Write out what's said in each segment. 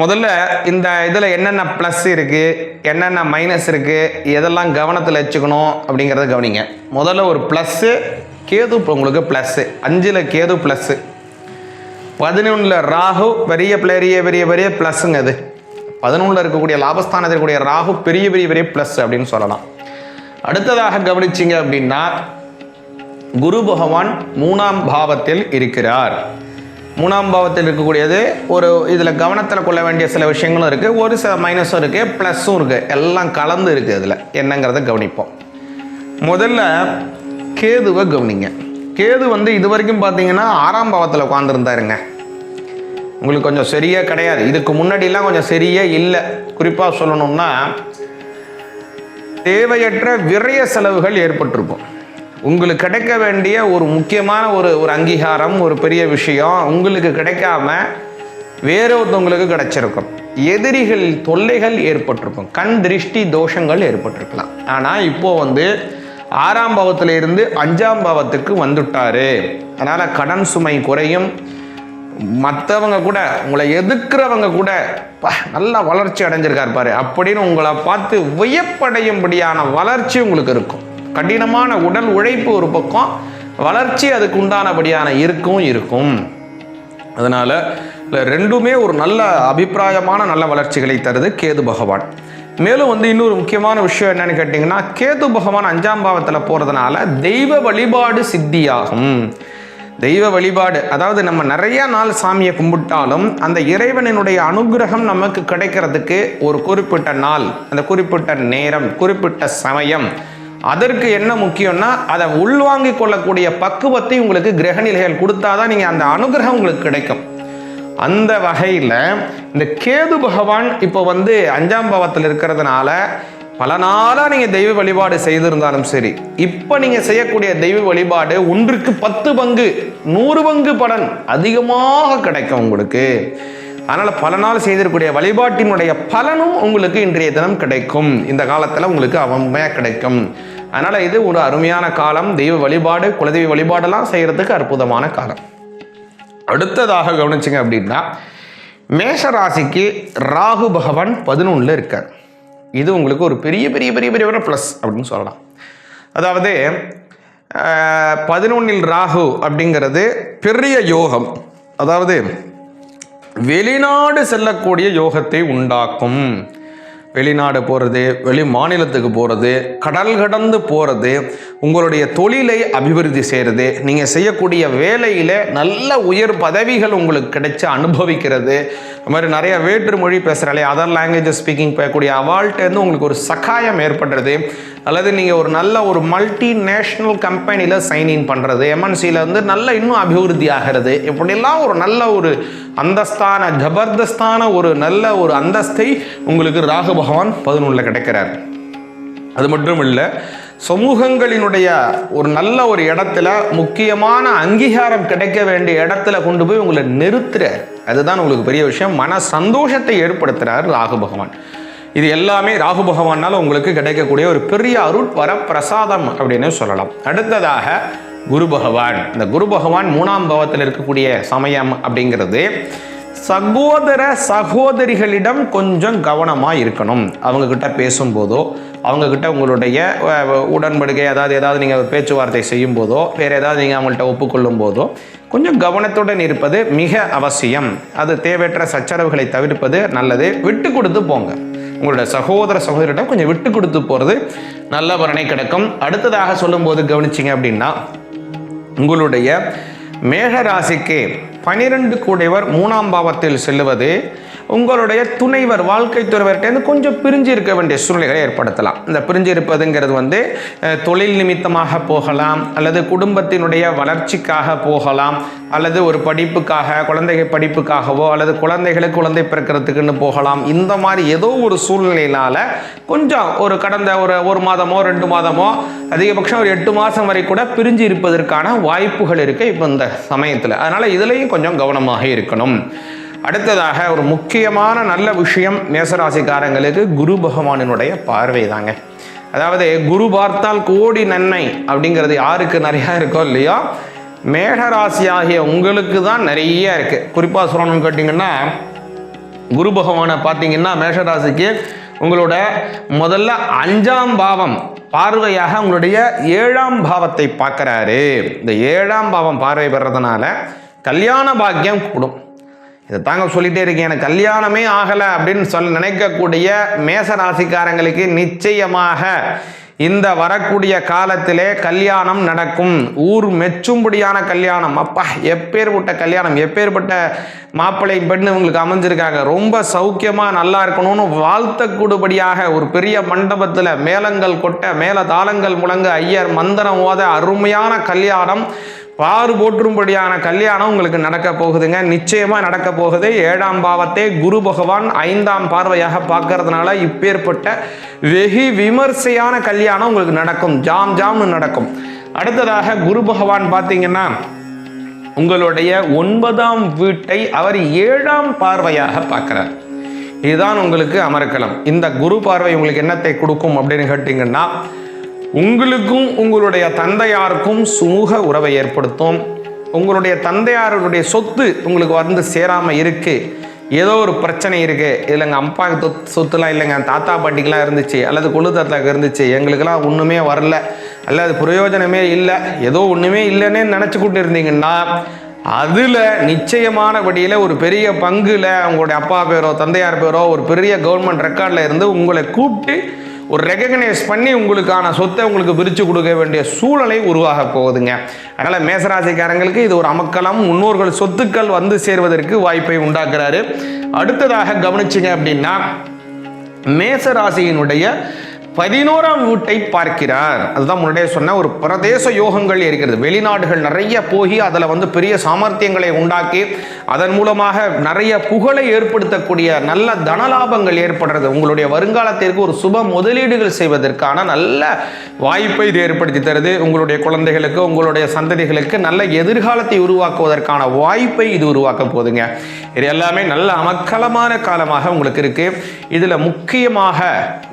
முதல்ல இந்த இதில் என்னென்ன ப்ளஸ் இருக்குது என்னென்ன மைனஸ் இருக்குது எதெல்லாம் கவனத்தில் வச்சுக்கணும் அப்படிங்கிறத கவனிங்க. முதல்ல ஒரு ப்ளஸ்ஸு கேது இப்போ உங்களுக்கு ப்ளஸ்ஸு அஞ்சில் கேது ப்ளஸ்ஸு பதினொன்றில் ராகு பெரிய பெரிய பெரிய பெரிய ப்ளஸ்ஸுங்க அது பதினொன்றில் இருக்கக்கூடிய லாபஸ்தானத்தில் இருக்கக்கூடிய ராகு பெரிய பெரிய பெரிய ப்ளஸ் அப்படின்னு சொல்லலாம். அடுத்ததாக கவனிச்சிங்க அப்படின்னா குரு பகவான் மூணாம் பாவத்தில் இருக்கிறார். மூணாம் பாவத்தில் இருக்கக்கூடியது ஒரு இதில் கவனத்தில் கொள்ள வேண்டிய சில விஷயங்களும் இருக்குது ஒரு சில மைனஸும் இருக்குது ப்ளஸ்ஸும் இருக்குது எல்லாம் கலந்து இருக்குது இதில். என்னங்கிறத கவனிப்போம். முதல்ல கேதுவை கவனிங்க. கேது வந்து இது வரைக்கும் பார்த்தீங்கன்னா ஆறாம் பாவத்தில் உட்காந்துருந்தாருங்க உங்களுக்கு கொஞ்சம் சரியாக கிடையாது. இதுக்கு முன்னாடிலாம் கொஞ்சம் சரியே இல்லை. குறிப்பாக சொல்லணும்னா தேவையற்ற விரய செலவுகள் ஏற்பட்டிருக்கும். உங்களுக்கு கிடைக்க வேண்டிய ஒரு முக்கியமான ஒரு ஒரு அங்கீகாரம் ஒரு பெரிய விஷயம் உங்களுக்கு கிடைக்காம வேற ஒருத்தவங்களுக்கு கிடைச்சிருக்கும். எதிரிகள் தொல்லைகள் ஏற்பட்டிருக்கும். கண் திருஷ்டி தோஷங்கள் ஏற்பட்டிருக்கலாம். ஆனால் இப்போ வந்து ஆறாம் பாவத்தில் இருந்து அஞ்சாம் பாவத்துக்கு வந்துட்டாரு. அதனால் கடன் சுமை குறையும். மற்றவங்க கூட உங்களை எதிர்க்கிறவங்க கூட நல்லா வளர்ச்சி அடைஞ்சிருக்கார் பாரு. அப்படின்னு உங்களை பார்த்து வியப்படையும்படியான வளர்ச்சி உங்களுக்கு இருக்கும். கடினமான உடல் உழைப்பு ஒரு பக்கம் வளர்ச்சி அதுக்கு உண்டானபடியான இருக்கும் இருக்கும். அதனால் ரெண்டுமே ஒரு நல்ல அபிப்பிராயமான நல்ல வளர்ச்சிகளை தருது கேது பகவான். மேலும் வந்து இன்னொரு முக்கியமான விஷயம் என்னன்னு கேட்டிங்கன்னா கேது பகவான் அஞ்சாம் பாவத்தில் போகிறதுனால தெய்வ வழிபாடு சித்தியாகும். தெய்வ வழிபாடு அதாவது நம்ம நிறைய நாள் சாமியை கும்பிட்டாலும் அந்த இறைவனினுடைய அனுகிரகம் நமக்கு கிடைக்கிறதுக்கு ஒரு குறிப்பிட்ட நாள் அந்த குறிப்பிட்ட நேரம் குறிப்பிட்ட சமயம் அதற்கு என்ன முக்கியம்னா அதை உள்வாங்கிக் கொள்ளக்கூடிய பக்குவத்தை உங்களுக்கு கிரகநிலைகள் கொடுத்தாதான் நீங்கள் அந்த அனுகிரகம் உங்களுக்கு கிடைக்கும். அந்த வகையில் இந்த கேது பகவான் இப்போ வந்து அஞ்சாம் பாவத்தில் இருக்கிறதுனால பல நாளாக நீங்கள் தெய்வ வழிபாடு செய்திருந்தாலும் சரி இப்போ நீங்கள் செய்யக்கூடிய தெய்வ வழிபாடு ஒன்றுக்கு பத்து பங்கு நூறு பங்கு பலன் அதிகமாக கிடைக்கும் உங்களுக்கு. அதனால் பல நாள் செய்திருக்கூடிய வழிபாட்டினுடைய பலனும் உங்களுக்கு இன்றைய தினம் கிடைக்கும். இந்த காலத்தில் உங்களுக்கு அவமையாக கிடைக்கும். அதனால் இது ஒரு அருமையான காலம். தெய்வ வழிபாடு குலதெய்வ வழிபாடெல்லாம் செய்கிறதுக்கு அற்புதமான காலம். அடுத்ததாக கவனிச்சிங்க அப்படின்னா மேஷராசிக்கு ராகு பகவான் பதினொன்றில் இருக்கார். இது உங்களுக்கு ஒரு பெரிய பெரிய பெரிய பெரிய ஒரு ப்ளஸ் அப்படின்னு சொல்லலாம். அதாவது பதினொன்னில் ராகு அப்படிங்கிறது பெரிய யோகம். அதாவது வெளிநாடு செல்லக்கூடிய யோகத்தை உண்டாக்கும். வெளிநாடு போகிறது வெளி மாநிலத்துக்கு போகிறது கடல் கடந்து போகிறது உங்களுடைய தொழிலை அபிவிருத்தி செய்கிறது நீங்கள் செய்யக்கூடிய வேலையில் நல்ல உயர் பதவிகள் உங்களுக்கு கிடைச்சி அனுபவிக்கிறது. அது மாதிரி நிறைய வேற்று மொழி பேசுகிறாலே அதர் லாங்குவேஜஸ் ஸ்பீக்கிங் பேசக்கூடிய அவால்ட்டேருந்து உங்களுக்கு ஒரு சகாயம் ஏற்படுறது. அல்லது நீங்கள் ஒரு நல்ல ஒரு மல்டி நேஷ்னல் கம்பெனியில் சைன்இன் பண்ணுறது எம்என்சியில் வந்து நல்ல இன்னும் அபிவிருத்தி ஆகிறது இப்படிலாம் ஒரு நல்ல ஒரு அந்தஸ்தான ஜபர்தஸ்தான ஒரு நல்ல ஒரு அந்தஸ்தை உங்களுக்கு ராகு பகவான் பதினொன்றில் கிடைக்கிறார். அது மட்டும் இல்லை சமூகங்களினுடைய ஒரு நல்ல ஒரு இடத்துல முக்கியமான அங்கீகாரம் கிடைக்க வேண்டிய இடத்துல கொண்டு போய் உங்களை நிறுத்துறார். அதுதான் உங்களுக்கு பெரிய விஷயம். மன சந்தோஷத்தை ஏற்படுத்துகிறார் ராகு பகவான். இது எல்லாமே ராகு பகவானால் உங்களுக்கு கிடைக்கக்கூடிய ஒரு பெரிய அருள் வர பிரசாதம் அப்படின்னு சொல்லலாம். அடுத்ததாக குரு பகவான். இந்த குரு பகவான் மூணாம் பாவத்தில் இருக்கக்கூடிய சமயம் அப்படிங்கிறது சகோதர சகோதரிகளிடம் கொஞ்சம் கவனமாக இருக்கணும். அவங்கக்கிட்ட பேசும்போதோ அவங்கக்கிட்ட உங்களுடைய உடன்படுக்கை உடன்படிக்கை அதாவது ஏதாவது நீங்கள் பேச்சுவார்த்தை செய்யும் போதோ வேறு ஏதாவது நீங்கள் அவங்கள்ட்ட ஒப்புக்கொள்ளும் போதோ கொஞ்சம் கவனத்துடன் இருப்பது மிக அவசியம். அது தேவையற்ற சச்சரவுகளை தவிர்ப்பது நல்லது. விட்டு கொடுத்து போங்க. உங்களோட சகோதர சகோதரிடம் கொஞ்சம் விட்டு கொடுத்து போகிறது நல்ல பலனை கிடைக்கும். அடுத்ததாக சொல்லும்போது கவனிச்சிங்க அப்படின்னா உங்களுடைய மேகராசிக்கு பனிரெண்டு கூடையவர் மூணாம் பாவத்தில் செல்லுவது உங்களுடைய துணைவர் வாழ்க்கை துணைவர்கிட்டேருந்து கொஞ்சம் பிரிஞ்சு இருக்க வேண்டிய சூழ்நிலைகளை ஏற்படுத்தலாம். இந்த பிரிஞ்சு இருப்பதுங்கிறது வந்து தொழில் நிமித்தமாக போகலாம் அல்லது குடும்பத்தினுடைய வளர்ச்சிக்காக போகலாம் அல்லது ஒரு படிப்புக்காக குழந்தைகள் படிப்புக்காகவோ அல்லது குழந்தைகளுக்கு குழந்தை பிறக்கிறதுக்குன்னு போகலாம். இந்த மாதிரி ஏதோ ஒரு சூழ்நிலையினால கொஞ்சம் ஒரு கடந்த ஒரு ஒரு மாதமோ ரெண்டு மாதமோ அதிகபட்சம் ஒரு எட்டு மாதம் வரை கூட பிரிஞ்சு இருப்பதற்கான வாய்ப்புகள் இருக்கு இப்போ இந்த சமயத்தில். அதனால இதுலேயும் கொஞ்சம் கவனமாக இருக்கணும். அடுத்ததாக ஒரு முக்கியமான நல்ல விஷயம் மேசராசிக்காரங்களுக்கு குரு பகவானினுடைய பார்வை தாங்க அதாவது குரு பார்த்தால் கோடி நன்மை அப்படிங்கிறது யாருக்கு நிறையா இருக்கோ இல்லையோ? மேகராசி ஆகிய உங்களுக்கு தான் நிறைய இருக்குது குறிப்பாக சொல்லணும்னு கேட்டிங்கன்னா குரு பகவானை பார்த்தீங்கன்னா மேஷராசிக்கு உங்களோட முதல்ல அஞ்சாம் பாவம் பார்வையாக உங்களுடைய ஏழாம் பாவத்தை பார்க்குறாரு. இந்த ஏழாம் பாவம் பார்வை பெறதுனால கல்யாண பாக்கியம் கூடும். இதை தாங்க சொல்லிட்டே இருக்கேன் எனக்கு கல்யாணமே ஆகலை அப்படின்னு சொல்ல நினைக்கக்கூடிய மேச ராசிக்காரங்களுக்கு நிச்சயமாக இந்த வரக்கூடிய காலத்திலே கல்யாணம் நடக்கும். ஊர் மெச்சும்படியான கல்யாணம். அப்பா எப்பேற்பட்ட கல்யாணம்? எப்பேற்பட்ட மாப்பிள்ளை பெண் இவங்களுக்கு அமைஞ்சிருக்காங்க. ரொம்ப சௌக்கியமாக நல்லா இருக்கணும்னு வாழ்த்தக்கூடுபடியாக ஒரு பெரிய மண்டபத்தில் மேளங்கள் கொட்ட மேல தாளங்கள் முழங்க ஐயர் மந்திரம் ஓத அருமையான கல்யாணம் பாறு போற்றும்படியான கல்யாணம் உங்களுக்கு நடக்க போகுதுங்க. நிச்சயமா நடக்க போகுது. ஏழாம் பாவத்தை குரு பகவான் ஐந்தாம் பார்வையாக பார்க்கறதுனால இப்பேற்பட்ட வெகு விமர்சையான கல்யாணம் உங்களுக்கு நடக்கும். ஜாம் ஜாம்னு நடக்கும். அடுத்ததாக குரு பகவான் பார்த்தீங்கன்னா உங்களுடைய ஒன்பதாம் வீட்டை அவர் ஏழாம் பார்வையாக பார்க்கிறார். இதுதான் உங்களுக்கு அமர்க்கலாம் இந்த குரு பார்வை உங்களுக்கு என்னத்தை கொடுக்கும் அப்படின்னு கேட்டிங்கன்னா உங்களுக்கும் உங்களுடைய தந்தையாருக்கும் சுமூக உறவை ஏற்படுத்தும். உங்களுடைய தந்தையாருடைய சொத்து உங்களுக்கு வந்து சேராமல் இருக்குது ஏதோ ஒரு பிரச்சனை இருக்குது இல்லைங்க அப்பா சொத்து சொத்துலாம் இல்லைங்க தாத்தா பாட்டிக்கெலாம் இருந்துச்சு அல்லது கொழு தாத்தாக்கு இருந்துச்சு எங்களுக்கெல்லாம் ஒன்றுமே வரல அல்லது பிரயோஜனமே இல்லை ஏதோ ஒன்றுமே இல்லைன்னே நினச்சிக்கிட்டு இருந்தீங்கன்னா அதில் நிச்சயமானபடியில் ஒரு பெரிய பங்கில் உங்களுடைய அப்பா பேரோ தந்தையார் பேரோ ஒரு பெரிய கவர்மெண்ட் ரெக்கார்டில் இருந்து உங்களை கூப்பிட்டு ஒரு ரெகக்னைஸ் பண்ணி உங்களுக்கான சொத்தை உங்களுக்கு பிரித்து கொடுக்க வேண்டிய சூழலை உருவாக போகுதுங்க. அதனால் மேசராசிக்காரங்களுக்கு இது ஒரு அமக்கலம் முன்னோர்கள் சொத்துக்கள் வந்து சேர்வதற்கு வாய்ப்பை உண்டாக்குறாரு. அடுத்ததாக கவனிச்சிங்க அப்படின்னா மேசராசியினுடைய பதினோராம் வீட்டை பார்க்கிறார். அதுதான் முன்னாடியே சொன்ன ஒரு பிரதேச யோகங்கள் இருக்கிறது. வெளிநாடுகள் நிறைய போய் அதில் வந்து பெரிய சாமர்த்தியங்களை உண்டாக்கி அதன் மூலமாக நிறைய புகழை ஏற்படுத்தக்கூடிய நல்ல தனலாபங்கள் ஏற்படுறது. உங்களுடைய வருங்காலத்திற்கு ஒரு சுப முதலீடுகள் செய்வதற்கான நல்ல வாய்ப்பை இது ஏற்படுத்தி தருது. உங்களுடைய குழந்தைகளுக்கு உங்களுடைய சந்ததிகளுக்கு நல்ல எதிர்காலத்தை உருவாக்குவதற்கான வாய்ப்பை இது உருவாக்க போதுங்க இது எல்லாமே நல்ல அமக்கலமான காலமாக உங்களுக்கு இருக்கு. இதில் முக்கியமாக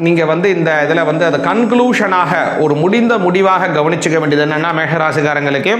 நீங்கள் வந்து இந்த இதில் வந்து அது கன்க்ளூஷனாக ஒரு முடிந்த முடிவாக கவனிச்சுக்க வேண்டியது என்னென்னா மேகராசிக்காரங்களுக்கு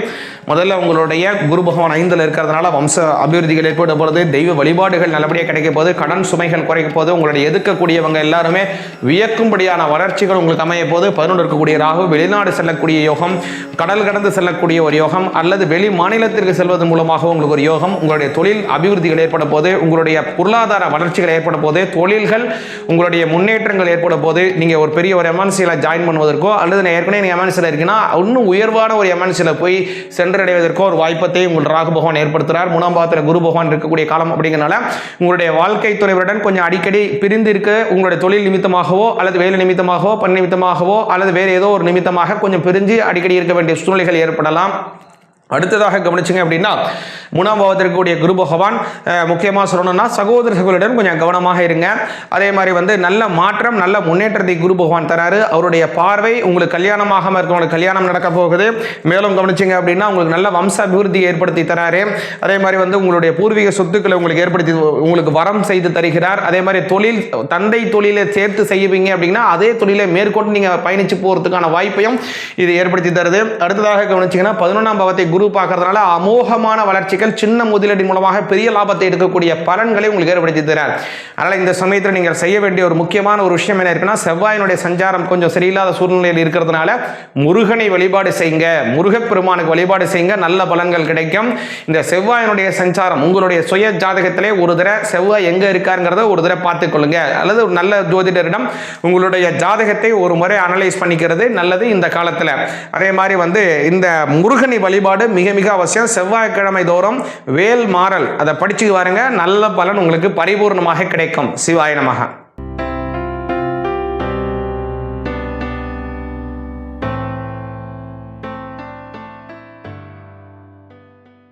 முதல்ல உங்களுடைய குரு பகவான் ஐந்தில் இருக்கிறதுனால வம்ச அபிவிருத்திகள் ஏற்பட போகிறது தெய்வ வழிபாடுகள் நல்லபடியாக கிடைக்க போது கடன் சுமைகள் குறைக்க போது உங்களுடைய எதிர்க்கக்கூடியவங்க எல்லாருமே வியக்கும்படியான வளர்ச்சிகள் உங்களுக்கு அமைய போது பதினொன்று இருக்கக்கூடிய ராகு வெளிநாடு செல்லக்கூடிய யோகம் கடல் கடந்து செல்லக்கூடிய ஒரு யோகம் அல்லது வெளி மாநிலத்திற்கு செல்வதன் மூலமாக உங்களுக்கு ஒரு யோகம் உங்களுடைய தொழில் அபிவிருத்திகள் ஏற்பட போது உங்களுடைய பொருளாதார வளர்ச்சிகள் ஏற்பட போது தொழில்கள் உங்களுடைய முன்னேற்றங்கள் ஏற்பட போது நீங்கள் ஒரு பெரிய ஒரு எம்என்சியில் ஜாயின் பண்ணுவதற்கோ அல்லது நான் ஏற்கனவே நீங்கள் எம்என்சியில் இருக்கீங்கன்னா இன்னும் உயர்வான ஒரு எம்என்சியில் போய் சென்றடைவதற்கோ ஒரு வாய்ப்பத்தை உங்கள் ராகு பகவான் ஏற்படுத்துகிறார் மூணாம் பாத்திர குரு பகவான் இருக்கக்கூடிய காலம் அப்படிங்கிறனால உங்களுடைய வாழ்க்கை துணைவருடன் கொஞ்சம் அடிக்கடி பிரிந்து இருக்க உங்களுடைய தொழில் நிமித்தமாகவோ அல்லது வேலை நிமித்தமாகவோ பணி நிமித்தமாகவோ அல்லது வேறு ஏதோ ஒரு நிமித்தமாக கொஞ்சம் பிரிஞ்சு அடிக்கடி இருக்க வேண்டிய சூழ்நிலைகள் ஏற்படலாம். அடுத்ததாக கவனிச்சிங்க அப்படின்னா மூணாம் பாவத்தில் குரு பகவான் முக்கியமாக சொல்லணும்னா சகோதர சகோதரிடம் கொஞ்சம் கவனமாக இருங்க. அதே மாதிரி வந்து நல்ல மாற்றம் நல்ல முன்னேற்றத்தை குரு பகவான் தராரு. அவருடைய பார்வை உங்களுக்கு கல்யாணமாக இருக்கவங்களுக்கு கல்யாணம் நடக்க போகுது. மேலும் கவனிச்சிங்க அப்படின்னா உங்களுக்கு நல்ல வம்ச அபிவிருத்தி ஏற்படுத்தி தராரு. அதே மாதிரி வந்து உங்களுடைய பூர்வீக சொத்துக்களை உங்களுக்கு ஏற்படுத்தி உங்களுக்கு வரம் செய்து தருகிறார். அதே மாதிரி தொழில் தந்தை தொழிலை சேர்த்து செய்வீங்க அப்படின்னா அதே தொழிலை மேற்கொண்டு நீங்கள் பயணித்து போகிறதுக்கான வாய்ப்பையும் இது ஏற்படுத்தி தருது. அடுத்ததாக கவனிச்சிங்கன்னா பதினொன்றாம் பாவத்தை குரு பார்க்கறதுனால அமோகமான வளர்ச்சிகள் சின்ன முதலீடு மூலமாக பெரிய லாபத்தை எடுக்கக்கூடிய பலன்களை உங்களுக்கு ஏற்படுத்தி தரார். அதனால் இந்த சமயத்தில் நீங்கள் செய்ய வேண்டிய ஒரு முக்கியமான ஒரு விஷயம் என்ன இருக்குன்னா செவ்வாயினுடைய சஞ்சாரம் கொஞ்சம் சரியில்லாத சூழ்நிலையில் இருக்கிறதுனால முருகனை வழிபாடு செய்யுங்க. முருகப்பெருமானுக்கு வழிபாடு செய்யுங்க. நல்ல பலன்கள் கிடைக்கும். இந்த செவ்வாயினுடைய சஞ்சாரம் உங்களுடைய சுய ஜாதகத்திலே ஒரு தடவை செவ்வாய் எங்கே இருக்காருங்கிறத ஒரு தடவை பார்த்துக்கொள்ளுங்க அல்லது ஒரு நல்ல ஜோதிடரிடம் உங்களுடைய ஜாதகத்தை ஒரு முறை அனலைஸ் பண்ணிக்கிறது நல்லது இந்த காலத்தில். அதே மாதிரி வந்து இந்த முருகனை வழிபாடு மிக மிக அவசியம். செவ்வாய்க்கிழமை தோறும் வேல் மாறல் அதை படிச்சு வாருங்க நல்ல பலன் உங்களுக்கு பரிபூர்ணமாக கிடைக்கும். சிவாயனமாக